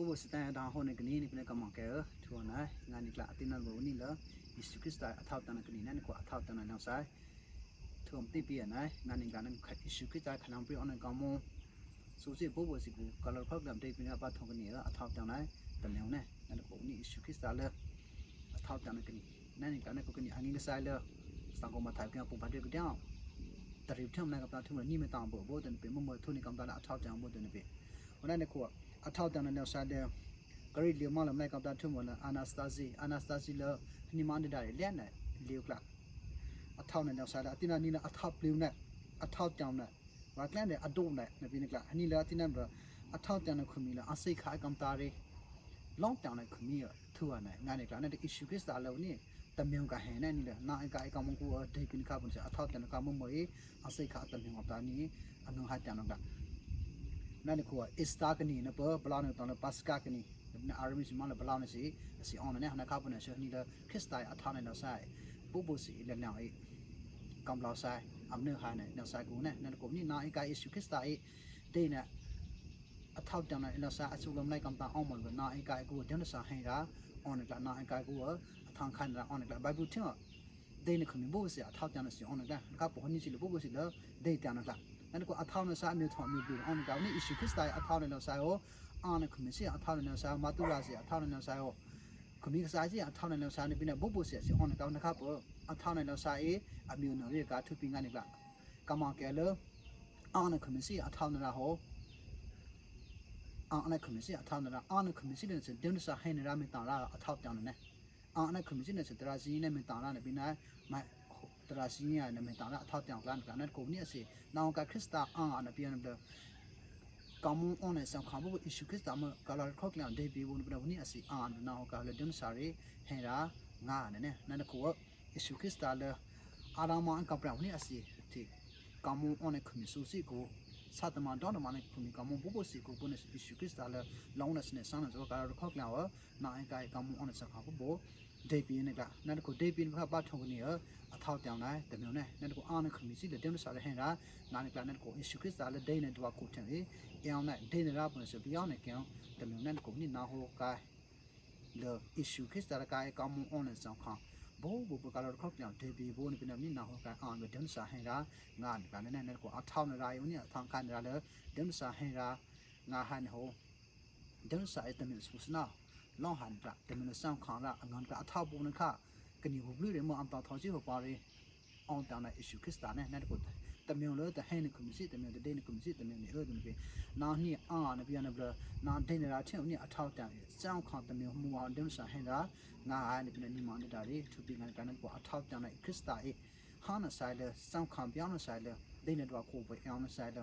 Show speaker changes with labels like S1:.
S1: ပုဘစတန်ဒါဟိုနေကနီနိပနေကမန်ကဲထူနာငါနိကလာအတင်းနဘောနီလာယေရှုခရစ်တာအထောက်တန်ကနီနန်ကိုအထောက်တန်နောက်ဆိုင်ထုံတိပြရနိုင်ငါနိကလာနခယေရှုခရစ်တာခနံပြအနကမွန်ဆိုစီပုဘစီကူကလဖောက်လမ်တိပြနေပါထုံကနီလာအထောက်တန်နိုင်တမြောင်းနဲ့နန်ကိုနီယေရှုခရစ်တာလေအထောက်တန်ကနီနန်နိကလာနကိုကနီအငင်းဆိုင်လေစံကောမထိုင်ကပူပါတဲ့ကြောင်တရီထုံနဲ့ကပါထုံညိမတောင်ဘောဘောတန်ပေမမထုန်ကံတာအထောက်တန်ဘောတန်ပေဟိုနဲ့ကို အထောက်တန်နဲ့ဆိုင်တဲ့ဂရိလီမလမိုက်ကပ်တာထုမလအာနာစတာစီအာနာစတာစီလနိမန်ဒါရလက်နဲ့လီယိုကလာအထောက်နဲ့နောက်စားလာအတင်နာနီနာအထောက်ပလူနဲ့အထောက်တောင်နဲ့ဝါကလန်နဲ့အဒိုနဲ့နပိနကလာအနီလာတင်နဘအထောက်တန်နဲ့ခုမီလာအစိခါကမ်တာရီလောင်းတောင်နဲ့ခုမီရထူရနဲ့ငါနဲ့ကလာနဲ့ issue ကစ္စတာလောနီတမြုံကဟဲနဲ့နီလာနာအကအကောင်မကူဒေပင်ကပွန်စအထောက်တန်ကမမွေအစိခါတမြုံအတာနီအနုဟာတန်က နာနဲ့ကိုအစ္စတာကနီနပဘလာနဲ့တောင်းပတ်စကာကနီ na army si mana bala na si si on na na ka pa na so ni la kristai a tha na na sai bu bu si le na ai kam la sai am ne ha na na sai ku na na ko ni na ai ka issue kristai de na a thau down na na sai a chu lam nai kam ta on ma na ai ka ku de na sa hai ra on na na ai ka ku a thang khan ra on na ba bu tin de na khmi bu si a thau down na si on na ka po ni si le bu bu si le de ta na la นั่นก็อัฐาวนะซาမျိုးထွန်မျိုးပြီးအောင်ကောင်းนี่ issue ခစ်စတိုင်းအထောက်နဲ့ဆာရောအာနခမစီအထောက်နဲ့ဆာမတူ ရာစီအထောက်နဲ့ဆာရောခမီကစားစီအထောက်နဲ့ဆာနေပြီးနေပုတ်ပုတ်စီစီအောင်ကောင်းနခပေါ်အထောက်နဲ့ဆာအေအမျိုးနော်ရေကထူပင်းကနေကကမကဲလအာနခမစီအထောက်နဲ့ဟောအာနခမစီအထောက်နဲ့အာနခမစီနဲ့စတင်းစာဟိနေရမတာရာအထောက်တောင်းနေအာနခမစီနဲ့စတရာစီနဲ့မတာရာနေပြီးနေမိုင် တရာစီရနဲ့မတာရာအထောက်တောင်းကလန်ကနတ်ကိုမြစ်စီနောင်ကခရစ်တာအာနပြန်တယ်ကမုံအွန်နဲ့ဆောင်ခါဘူး issue ခရစ်တာမကလာခောက်လန်ဒေဘီဝန်ဘနဝနီအစီအာနောင်ကလေဒန်စာရီဟန်ရာငါနဲ့နန်ကို issue ခရစ်တာလေအာရမန်ကပရဝနီအစီတီကမုံအွန်နဲ့ခမီဆူစီကိုစတ်တမန်တော်မနဲ့ခမီကမုံဘူဘူစီကိုဘုန် issue ခရစ်တာလေလောင်းနစနဲ့ဆန်းဆိုကလာခောက်လန်ဝနိုင်ကဲကမုံအွန်နဲ့ဆောင်ခါဘူး ဒေပီနဲ့ကနန်ကိုဒေပီဘပတ်ထုံကနေအထောက်တောင်လိုက်တမျိုးနဲ့နန်ကိုအာနခမီစီတဲ့တင်စားရဟန်ရာနာနိကနန်ကို issue ခရစ်တာလေဒိနဲ့တော့ကိုထင်လေအောင်နဲ့ဒိနေရာပွန်စပြောင်းနေကြောင်းတမျိုးနဲ့ကိုနိနာဟိုကိုင်လေ issue ခရစ်တာကိုင်ကောင်းမွန်အွန်နဲ့ဆောင်ခါဘောဘူပကလာခောက်ပြောင်းဒေပီဘောနိပနမိနာဟိုကိုင်အောင်နဲ့တင်စားဟန်ရာငါကလည်းနဲ့ကိုအထောက်နေရာယုံနဲ့အထောက်ခံနေရာလေတင်စားဟန်ရာငါဟန်ဟိုတင်စားတဲ့မျိုးစစနာ လောဟန်ကတမန်ဆောင်ခါရာအငန်ကအထောက်ပုံနခကနီဘလူရမအမ်တာထောစီဟောပါရီအောင်တောင်းတဲ့ issue ခရစ်တာနဲ့နဲ့ကိုတမျိုးလို့တဟဲနေကွန်စီတမျိုးတဲ့ဒိနေကွန်စီတမျိုးနေဟုတ်တယ်ပြီနာဟိအာနပြန်နဘလနာဒိနေရာချင်းဦးအထောက်တန်စောင်းခေါတမျိုးမူအောင်ဒင်းဆာဟင်ရာငါအားနေပြန်နေမန်တာရီသူပြငန်ကန်ကိုအထောက်တန်တဲ့ခရစ်တာအေဟာနဆိုင်လေစောင်းခံပြောင်းဆိုင်လေဒိနေတော့ကိုပဲအောင်ဆိုင်လေ